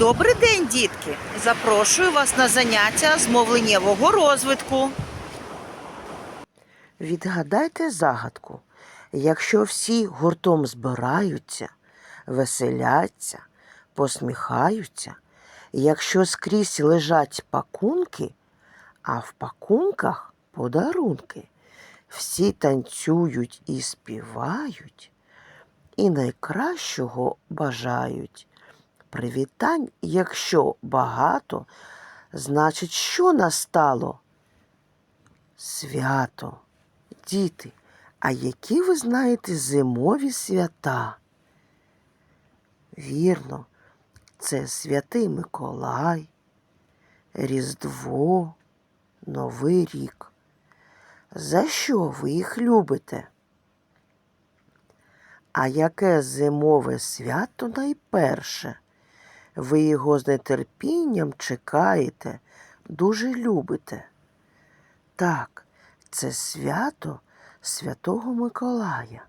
Добрий день, дітки! Запрошую вас на заняття з мовленнєвого розвитку. Відгадайте загадку. Якщо всі гуртом збираються, веселяться, посміхаються, якщо скрізь лежать пакунки, а в пакунках подарунки, всі танцюють і співають, і найкращого бажають. Привітань, якщо багато, значить, що настало? Свято. Діти, а які ви знаєте зимові свята? Вірно, це святий Миколай, Різдво, Новий рік. За що ви їх любите? А яке зимове свято найперше? Ви його з нетерпінням чекаєте, дуже любите. Так, це свято Святого Миколая.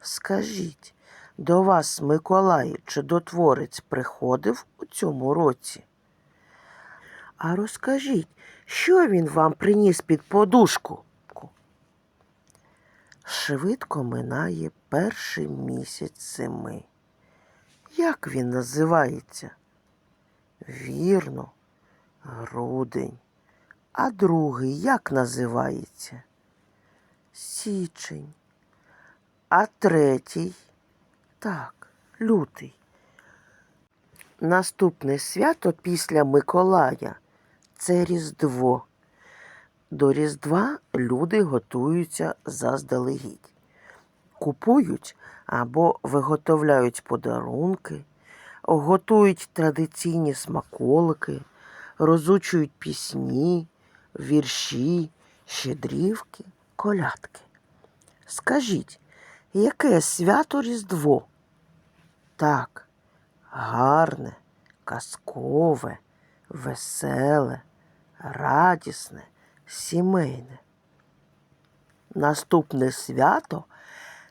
Скажіть, до вас Миколай чудотворець приходив у цьому році? А розкажіть, що він вам приніс під подушку? Швидко минає перший місяць зими. Як він називається? Вірно, грудень. А другий як називається? Січень. А третій? Так, лютий. Наступне свято після Миколая це Різдво. До Різдва люди готуються заздалегідь. Купують або виготовляють подарунки, готують традиційні смаколики, розучують пісні, вірші, щедрівки, колядки. Скажіть, яке свято Різдво? Так, гарне, казкове, веселе, радісне, сімейне. Наступне свято,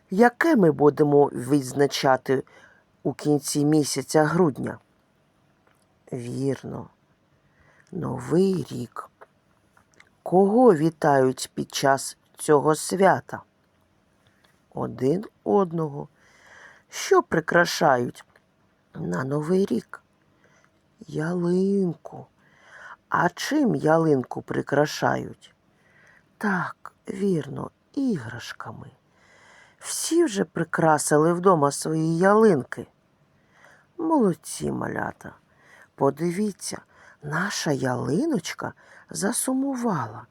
яке ми будемо відзначати у кінці місяця грудня? Вірно, Новий рік. Кого вітають під час цього свята? Один одного. Що прикрашають на Новий рік? Ялинку. А чим ялинку прикрашають? Так, вірно, іграшками. Всі вже прикрасили вдома свої ялинки. Молодці малята. Подивіться, наша ялиночка засумувала.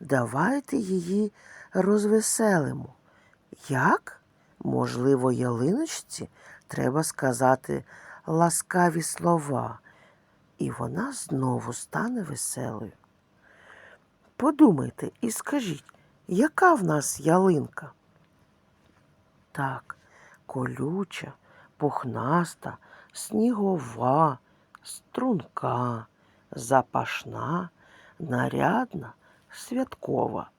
Давайте її розвеселимо. Як? Можливо, ялиночці треба сказати ласкаві слова, і вона знову стане веселою. Подумайте і скажіть, яка в нас ялинка? Так, колюча, пухнаста, снігова, струнка, запашна, нарядна, святкова.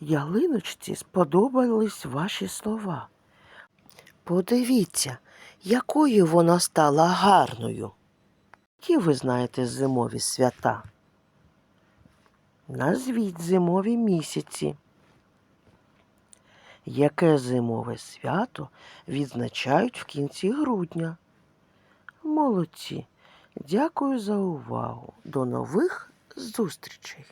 Ялиночці сподобались ваші слова. Подивіться, якою вона стала гарною. Які ви знаєте зимові свята? Назвіть зимові місяці. Яке зимове свято відзначають в кінці грудня? Молодці. Дякую за увагу. До нових зустрічей!